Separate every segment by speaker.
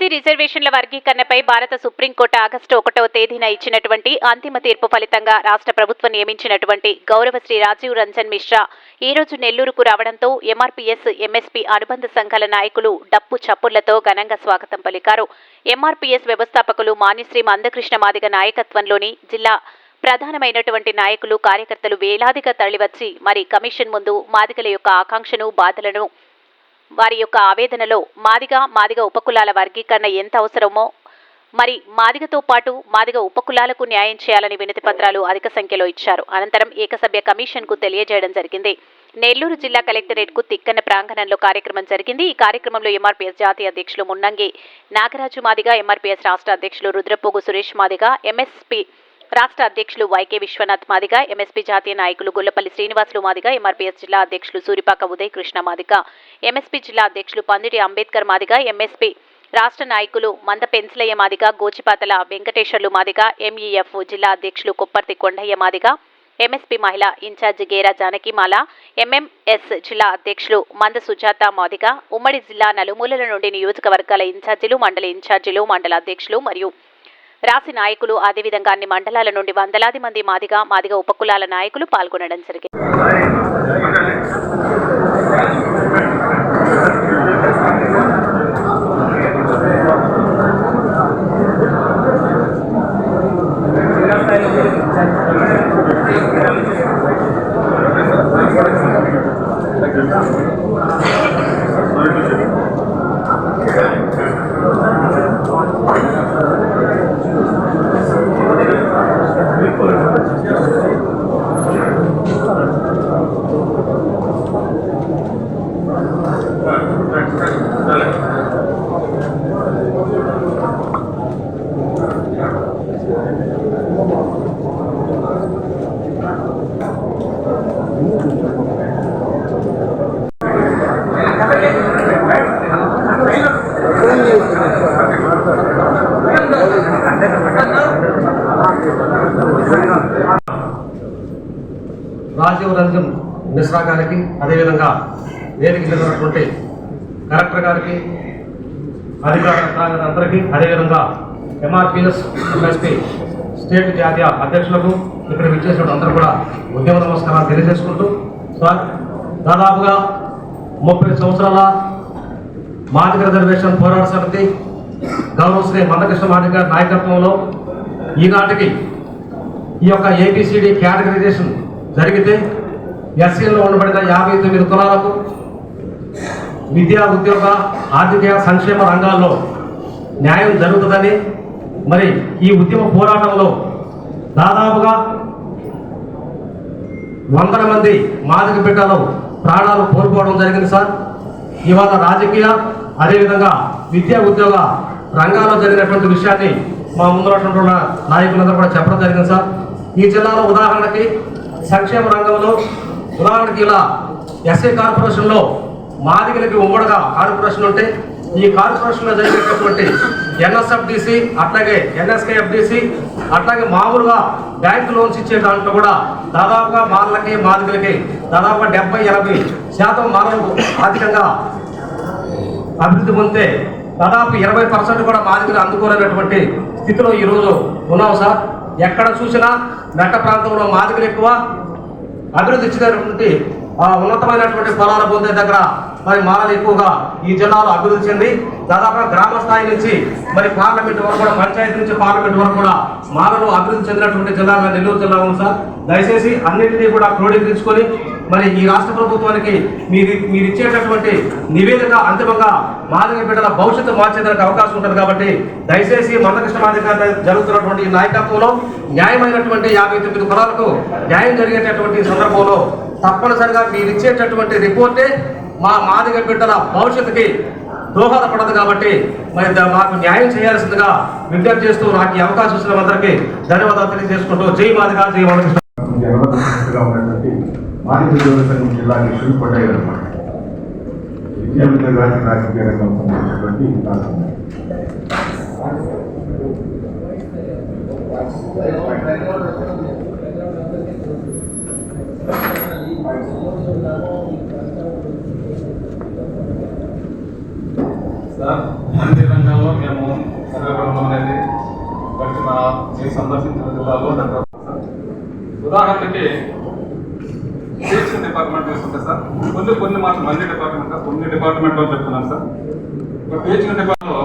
Speaker 1: SC రిజర్వేషన్ల వర్గీకరణపై భారత supreme court August ఒకటవ తేదీన ఇచ్చినటువంటి అంతిమ తీర్పు ఫలితంగా రాష్ట్ర ప్రభుత్వం నియమించినటువంటి గౌరవ శ్రీ రాజీవ్ రంజన్ మిశ్రా ఈ రోజు నెల్లూరుకు రావడంతో ఎంఆర్పీఎస్ ఎంఎస్పీ అనుబంధ సంఘాల నాయకులు డప్పు చప్పుళ్ళతో ఘనంగా స్వాగతం పలికారు. ఎంఆర్పీఎస్ వ్యవస్థాపకులు మానిశ్రీ మందకృష్ణ మాదిగ నాయకత్వంలోని జిల్లా ప్రధానమైనటువంటి నాయకులు కార్యకర్తలు వేలాదిగా తరలివచ్చి మరి కమిషన్ ముందు మాదిగల యొక్క ఆకాంక్షను బాధలను వారి యొక్క ఆవేదనలో మాదిగ మాదిగ ఉపకులాల వర్గీకరణ ఎంత అవసరమో మరి మాదిగతో పాటు మాదిగ ఉపకులాలకు న్యాయం చేయాలని వినతి పత్రాలు అధిక సంఖ్యలో ఇచ్చారు. అనంతరం ఏకసభ్య కమిషన్కు తెలియజేయడం జరిగింది. నెల్లూరు జిల్లా కలెక్టరేట్కు తిక్కన ప్రాంగణంలో కార్యక్రమం జరిగింది. ఈ కార్యక్రమంలో ఎంఆర్పీఎస్ జాతీయ అధ్యక్షులు మున్నంగి నాగరాజు మాదిగ ఎంఆర్పీఎస్ రాష్ట్ర అధ్యక్షులు రుద్రపోగు సురేష్ మాదిగ ఎంఎస్పీ రాష్ట్ర అధ్యక్షులు వైకే విశ్వనాథ్ మాదిగ ఎంఎస్పీ జాతీయ నాయకులు గొల్లపల్లి శ్రీనివాసులు మాదిగ ఎంఆర్పీఎస్ జిల్లా అధ్యక్షులు సూరిపాక ఉదయ్ కృష్ణ మాదిగ ఎంఎస్పీ జిల్లా అధ్యక్షులు పందిటి అంబేద్కర్ మాదిగ ఎంఎస్పీ రాష్ట్ర నాయకులు మంద పెన్సిలయ్య మాదిగ గోచిపాతల వెంకటేశ్వర్లు మాదిగ ఎంఈఎఫ్ జిల్లా అధ్యక్షులు కొప్పర్తి కొండయ్య మాదిగ ఎంఎస్పీ మహిళ ఇన్ఛార్జి గేరా జానకిమాల ఎంఎంఎస్ జిల్లా అధ్యక్షులు మంద సుజాత మాదిగ ఉమ్మడి జిల్లా నలుమూలల నుండి నియోజకవర్గాల ఇన్ఛార్జీలు మండల ఇన్ఛార్జీలు మండల అధ్యక్షులు మరియు రాసి నాయకులు అదేవిధంగా అన్ని మండలాల నుండి వందలాది మంది మాదిగ మాదిగ ఉపకులాల నాయకులు పాల్గొనడం జరిగింది.
Speaker 2: రాజీవ్ రంజన్ మిశ్రా గారికి అదేవిధంగా వేదిక మీద ఉన్నటువంటి కలెక్టర్ గారికి అధికారులందరికీ అదేవిధంగా ఎంఆర్పిఎస్ ఎంఎస్పీ స్టేట్ జాతీయ అధ్యక్షులకు ఇక్కడ విచ్చేసిన అందరూ కూడా ఉద్యమ నమస్కారాలు తెలియజేసుకుంటూ సార్ దాదాపుగా ముప్పై సంవత్సరాల మాదిక రిజర్వేషన్ పోరాట సమితి గౌరవ శ్రీ మందకృష్ణ మాదిక నాయకత్వంలో ఈనాటికి ఈ యొక్క ఏబిసిడి కేటగరైజేషన్ జరిగితే ఎస్సీలో ఉండబడిన యాభై తొమ్మిది కులాలకు విద్యా ఉద్యోగ ఆర్థిక సంక్షేమ రంగాల్లో న్యాయం జరుగుతుందని మరి ఈ ఉద్యమ పోరాటంలో దాదాపుగా వందల మంది మాదిక బిడ్డలు ప్రాణాలు కోల్పోవడం జరిగింది సార్. ఇవాళ రాజకీయ అదేవిధంగా విద్యా ఉద్యోగ రంగాల్లో జరిగినటువంటి విషయాన్ని మా ముందున్నటువంటి నాయకులందరూ కూడా చెప్పడం జరిగింది సార్. ఈ జిల్లాలో ఉదాహరణకి సంక్షేమ రంగంలో ఉదాహరణకి ఇలా ఎస్ఏ కార్పొరేషన్లో మాదిగలకి ఉమ్మడిగా కార్పొరేషన్ ఉంటే ఈ కార్పొరేషన్లో జరిగేటటువంటి ఎన్ఎస్ఎఫ్డిసి అట్లాగే ఎన్ఎస్కేఎఫ్డిసి అట్లాగే మామూలుగా బ్యాంక్ లోన్స్ ఇచ్చే దాంట్లో కూడా దాదాపుగా మాలకి మాదిగలకి దాదాపుగా డెబ్బై ఎనభై శాతం మానవులు ఆర్థికంగా అభివృద్ధి పొందితే దాదాపు ఇరవై పర్సెంట్ కూడా మాదిగలు అందుకోలేనటువంటి స్థితిలో ఈరోజు ఉన్నాం సార్. ఎక్కడ చూసినా మెట్ట ప్రాంతంలో మాదిగలు ఎక్కువ. అభివృద్ధి చెందినటువంటి ఆ ఉన్నతమైనటువంటి స్థలాలు పొందే దగ్గర మరి మాలలు ఎక్కువగా ఈ జిల్లాలో అభివృద్ధి చెంది దాదాపుగా గ్రామ స్థాయి నుంచి మరి పార్లమెంట్ వరకు కూడా పంచాయతీ నుంచి పార్లమెంట్ వరకు కూడా మాలలు అభివృద్ధి చెందినటువంటి జిల్లాగా నెల్లూరు జిల్లా ఉంది సార్. దయచేసి అన్నింటినీ కూడా క్రోడీకరించుకొని మరి ఈ రాష్ట్ర ప్రభుత్వానికి మీరు మీరు ఇచ్చేటటువంటి నివేదిక అంతిమంగా మాదిక బిడ్డల భవిష్యత్తు మార్చేదానికి అవకాశం ఉంటుంది కాబట్టి దయచేసి మందకృష్ణ మాదిగ జరుగుతున్నటువంటి ఈ నాయకత్వంలో న్యాయమైనటువంటి యాభై తొమ్మిది కులాలకు న్యాయం జరిగేటటువంటి సందర్భంలో తప్పనిసరిగా మీరు ఇచ్చేటటువంటి రిపోర్టే మా మాదిగ బిడ్డల భవిష్యత్తుకి దోహదపడదు కాబట్టి మరి మాకు న్యాయం చేయాల్సిందిగా విజ్ఞప్తి చేస్తూ నాకు ఈ అవకాశం ఇచ్చిన అందరికీ ధన్యవాదాలు తెలియజేసుకుంటూ జై మాదిగా జై మందకృష్ణ
Speaker 3: జగన్గా ఉన్నటువంటి మాదిక ఉద్యోగ సంఘం జిల్లా అధ్యక్షుడు కొండయ్య గారు అన్నమాట విద్యార్థుల గారికి రాజకీయ రంగం సంబంధించినటువంటి వికాసం
Speaker 4: సార్ అన్ని రంగాల్లో మేము సర్వీకరణం అనేది గడిచిన నేను సందర్శించిన జిల్లాలో దగ్గర ఉదాహరణకి ఎడ్యుకేషన్ డిపార్ట్మెంట్ తీసుకుంటే సార్ కొన్ని కొన్ని మాత్రం అన్ని డిపార్ట్మెంట్ కొన్ని డిపార్ట్మెంట్లో చెప్తున్నాను సార్. ఇప్పుడు పిహెచ్డి డిపార్ట్మెంట్లో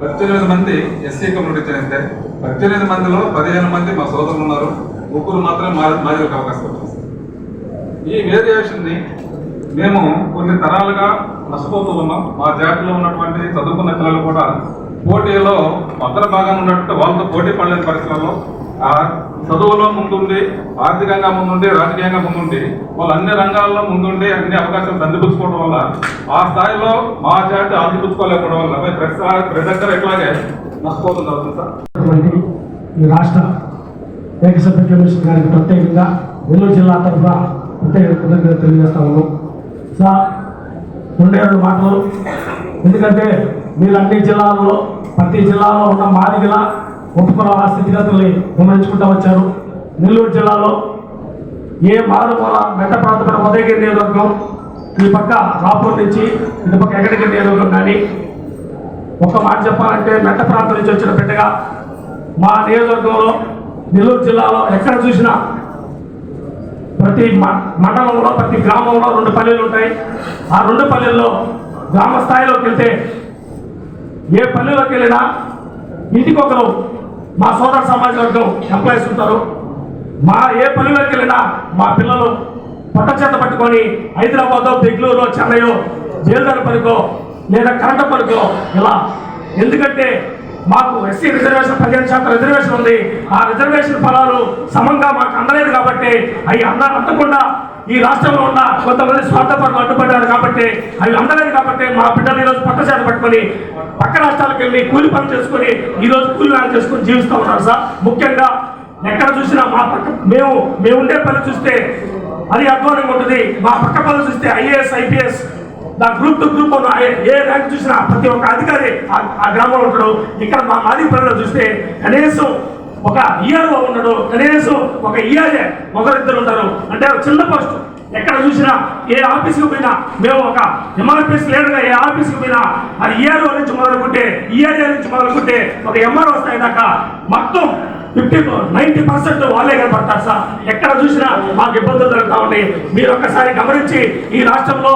Speaker 4: పద్దెనిమిది మంది ఎస్సీ కమ్యూనిటీ చెందితే పద్దెనిమిది మందిలో పదిహేను మంది మా సోదరులు ఉన్నారు. ముగ్గురు మాత్రం మాదిరికి అవకాశం వచ్చింది ఈ వేరియేషన్ని మేము కొన్ని తరాలుగా నష్టపోతూ ఉన్నాం మా జాతిలో ఉన్నటువంటి చదువుకున్న పిల్లలు కూడా పోటీలో అగ్ర భాగం ఉన్నట్టు వాళ్ళతో పోటీ పడలేని పరిస్థితుల్లో ఆ చదువులో ముందుండి ఆర్థికంగా ముందుండి రాజకీయంగా ముందుండి వాళ్ళు అన్ని రంగాల్లో ముందుండి అన్ని అవకాశాలు సందిపుచ్చుకోవడం వల్ల ఆ స్థాయిలో మా జాతి అందిపుచ్చుకోలేకపోవడం వల్ల ప్రతి ప్రతి దగ్గర ఎట్లాగే నష్టపోతుంది అవుతుంది సార్.
Speaker 5: ఈ రాష్ట్ర ఏకసభ్య కమిషన్ గారికి ప్రత్యేకంగా నెల్లూరు జిల్లా తరఫున అంటే కృతజ్ఞత తెలియజేస్తా ఉన్నాం సార్ రెండే రెండు మాటలు. ఎందుకంటే మీరు అన్ని జిల్లాల్లో ప్రతి జిల్లాలో ఉన్న మాదిగల ఉపకుల స్థితిగతుల్ని గమనించుకుంటూ వచ్చారు. నెల్లూరు జిల్లాలో ఏ మారుమూల మెట్ట ప్రాంతమైన ఉదయగిరి నియోజకవర్గం ఈ పక్క రాపూర్ నుంచి ఇటు పక్క ఎక్కడికి నియోజకవర్గం కానీ ఒక మాట చెప్పాలంటే మెట్ట ప్రాంతం నుంచి వచ్చిన బిడ్డగా మా నియోజకవర్గంలో నెల్లూరు జిల్లాలో ఎక్కడ చూసినా ప్రతి మ- మండలంలో ప్రతి గ్రామంలో రెండు పల్లెలు ఉంటాయి. ఆ రెండు పల్లెల్లో గ్రామ స్థాయిలోకి వెళ్తే ఏ పల్లెలోకి వెళ్ళినా ఇంటికొకరు మా సోదర సమాజ వర్గం ఎంప్లాయీస్ ఉంటారు. మా ఏ పల్లెలోకి వెళ్ళినా మా పిల్లలు పొట్ట చేత పట్టుకొని హైదరాబాద్ బెంగళూరు చెన్నై జైలుదారి పనికో లేదా కరెంట్ పనికో ఇలా. ఎందుకంటే మాకు ఎస్సీ రిజర్వేషన్ పదిహేను శాతం రిజర్వేషన్ ఉంది. ఆ రిజర్వేషన్ ఫలాలు సమంగా మాకు అందలేదు కాబట్టి అవి అంద అందకుండా ఈ రాష్ట్రంలో ఉన్న కొంతమంది స్వార్థపరులు అడ్డుపడ్డారు కాబట్టి అవి అందలేదు కాబట్టి మా బిడ్డలు ఈరోజు పట్ట చేత పట్టుకొని పక్క రాష్ట్రాలకు వెళ్ళి కూలి పని చేసుకొని ఈరోజు కూలి పనులు చేసుకొని జీవిస్తూ ఉన్నారు సార్. ముఖ్యంగా ఎక్కడ చూసినా మా పక్క మేము మేము ఉండే పని చూస్తే అది అధ్వానంగా ఉంటుంది. మా పక్క పనులు చూస్తే ఐఏఎస్ ఐపీఎస్ నా గ్రూప్ టు గ్రూప్ ఉన్న ఏ- ర్యాంక్ చూసినా ప్రతి ఒక్క అధికారి ఆ- గ్రామంలో ఉంటాడు. ఇక్కడ మా మాది పనిలో చూస్తే కనీసం ఒక ఇయర్ ఉండడు కనీసం ఒక ఇయరే ఒకరిద్దరు ఉంటారు. అంటే చిన్న పోస్ట్ ఎక్కడ చూసినా ఏ ఆఫీస్కి పోయినా మేము ఒక ఎంఆర్పీఎస్ లేడుగా ఏ ఆఫీస్కి పోయినా అది ఈఆర్ఓ నుంచి మొదలుకుంటే ఈఆర్ఏ నుంచి మొదలుకుంటే ఒక ఎంఆర్ వస్తాయి దాకా మొత్తం ఫిఫ్టీ నైన్టీ పర్సెంట్ వాళ్ళే కనపడతారు సార్. ఎక్కడ చూసినా మాకు ఇబ్బందులు జరుగుతూ ఉన్నాయి. మీరు ఒక్కసారి గమనించి ఈ రాష్ట్రంలో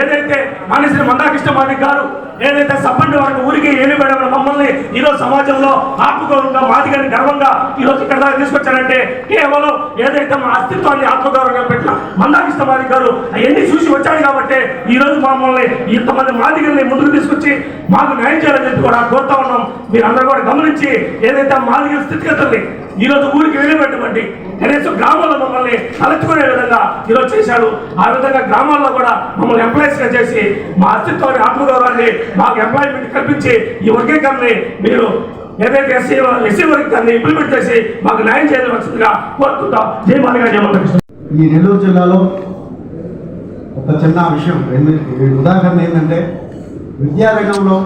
Speaker 5: ఏదైతే మనిషిని మందాకృష్ణ మాదిక్ గారు ఏదైతే సబ్బండి వారికి ఊరికి ఏలిపోయిన మమ్మల్ని ఈరోజు సమాజంలో ఆత్మగౌరవంగా మాదిగని గర్వంగా ఈరోజు ఇక్కడ దాకా తీసుకొచ్చారంటే కేవలం ఏదైతే మా అస్తిత్వాన్ని ఆత్మగౌరవంగా పెట్టిన మందాకృష్ణ మాదిక్ గారు అవన్నీ చూసి వచ్చాడు కాబట్టి ఈ రోజు మమ్మల్ని ఇంతమంది మాదిగల్ని ముందుకు తీసుకొచ్చి మాకు న్యాయం చేయాలని చెప్పి కూడా కోరుతా ఉన్నాం. మీరు అందరూ కూడా గమనించి ఏదైతే మాదిగల స్థితిగతుల్ని ఈ రోజు ఊరికి వెళ్ళిపెట్టమండి కనీసం గ్రామాల్లో మమ్మల్ని తలెత్తుకునే విధంగా ఈరోజు చేశాడు. ఆ విధంగా గ్రామాల్లో కూడా మమ్మల్ని ఎంప్లాయీస్గా చేసి మా అస్తిత్వాన్ని ఆత్మగౌరవాన్ని మాకు ఎంప్లాయ్మెంట్ కల్పించి ఈ వర్గీకరణని మీరు ఏదైతే ఎస్సీ ఎస్సీ వర్గీకరణని ఇంప్లిమెంట్ చేసి మాకు న్యాయం చేయవలసిందిగా కోరుకుంటాం. జై మాదిగా జయ మందకృష్ణ
Speaker 6: ఈ నెల్లూరు జిల్లాలో ఒక చిన్న విషయం ఉదాహరణ ఏంటంటే విద్యారంగంలో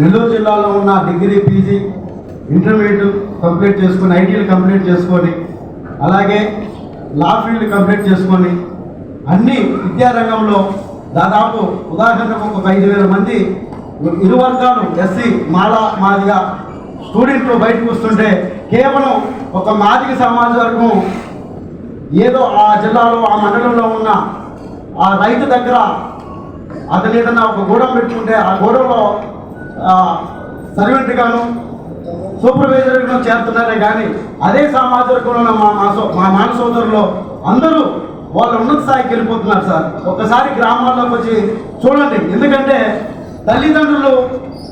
Speaker 6: నెల్లూరు జిల్లాలో ఉన్న డిగ్రీ పీజీ ఇంటర్మీడియట్ కంప్లీట్ చేసుకొని ఐటీలు కంప్లీట్ చేసుకొని అలాగే లా ఫీల్డ్ కంప్లీట్ చేసుకొని అన్ని విద్యారంగంలో దాదాపు ఉదాహరణకు ఒక ఐదు వేల మంది ఇరు వర్గాలు ఎస్సీ మాల మాదిగా స్టూడెంట్లు బయటకు వస్తుంటే కేవలం ఒక మాదిగ సమాజ వర్గం ఏదో ఆ జిల్లాలో ఆ మండలంలో ఉన్న ఆ రైతు దగ్గర అతని ఏదన్నా ఒక గూడెం పెట్టుకుంటే ఆ గూడెంలో సర్వెంట్ గాను సూపర్వైజర్గా చేరుతున్నారే కానీ అదే సమాజ వర్గంలో మా మా మా మానసోదరులు అందరూ వాళ్ళ ఉన్నత స్థాయికి వెళ్ళిపోతున్నారు సార్. ఒకసారి గ్రామాల్లోకి వచ్చి చూడండి. ఎందుకంటే తల్లిదండ్రులు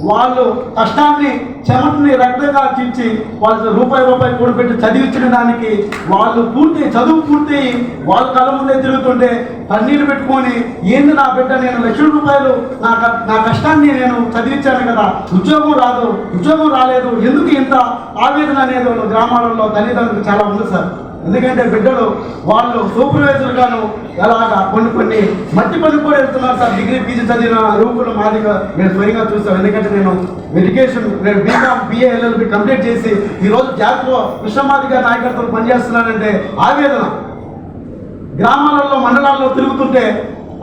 Speaker 6: వాళ్ళు కష్టాన్ని చెమటని రక్తంగా చించి వాళ్ళు రూపాయి రూపాయి కూడబెట్టి చదివించిన దానికి వాళ్ళు పూర్తి చదువు పూర్తి వాళ్ళ కళ్ళ ముందే తిరుగుతుంటే పన్నీరు పెట్టుకొని ఏంది నా బిడ్డ నేను లక్షల రూపాయలు నా క- నా కష్టాన్ని నేను చదివించాను కదా ఉద్యోగం రాదు ఉద్యోగం రాలేదు ఎందుకు ఇంత ఆవేదన అనేది గ్రామాలలో తల్లిదండ్రులు చాలా ఉంది సార్. ఎందుకంటే బిడ్డలు వాళ్ళు సూపర్వైజర్ గాను ఎలాగా కొన్ని కొన్ని మట్టి పని కూడా వెళ్తున్నారు సార్. డిగ్రీ పీజీ చదివిన రూపులు మాదిగా నేను స్వయంగా చూస్తాను ఎందుకంటే నేను ఎడ్యుకేషన్ నేను బీకామ్ బిఏ ఎల్ఎల్బి కంప్లీట్ చేసి ఈరోజు రోజు జాతిలో నాయకత్వం పనిచేస్తున్నానంటే ఆవేదన. గ్రామాలలో మండలాల్లో తిరుగుతుంటే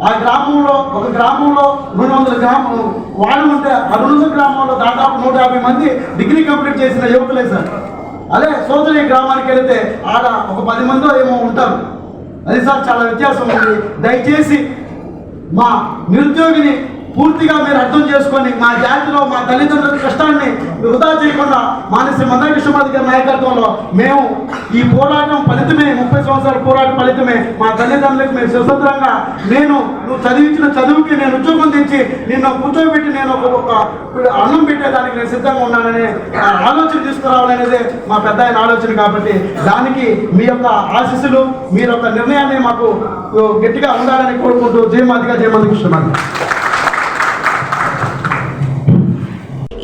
Speaker 6: ఆ గ్రామంలో ఒక గ్రామంలో రెండు వందల గ్రామం వాళ్ళు ఉంటే ఆ రెండు వందల గ్రామంలో దాదాపు నూట యాభై మంది డిగ్రీ కంప్లీట్ చేసిన యువకులే సార్. అదే సోదరి గ్రామానికి వెళితే ఆడ ఒక పది మందో ఏమో ఉంటారు. అది సార్ చాలా వ్యత్యాసం ఉంది. దయచేసి మా నిరుద్యోగిని పూర్తిగా మీరు అర్థం చేసుకొని మా జాతిలో మా తల్లిదండ్రుల కష్టాన్ని వృధా చేయకుండా మానసి మందకృష్ణమాధి గారి నాయకత్వంలో మేము ఈ పోరాటం ఫలితమే ముప్పై సంవత్సరాల పోరాట ఫలితమే. మా తల్లిదండ్రులకు మేము స్వతంత్రంగా నేను నువ్వు చదివించిన చదువుకి నేను ఉద్యోగం తెచ్చి నిన్ను కూర్చోబెట్టి నేను ఒక అన్నం పెట్టేదానికి నేను సిద్ధంగా ఉన్నాననే ఆలోచన తీసుకురావాలనేదే మా పెద్ద ఆయన ఆలోచన కాబట్టి దానికి మీ యొక్క ఆశీస్సులు మీ యొక్క నిర్ణయాన్ని మాకు గట్టిగా ఉండాలని కోరుకుంటూ జయమాదిగా జయమాది కృష్ణమాది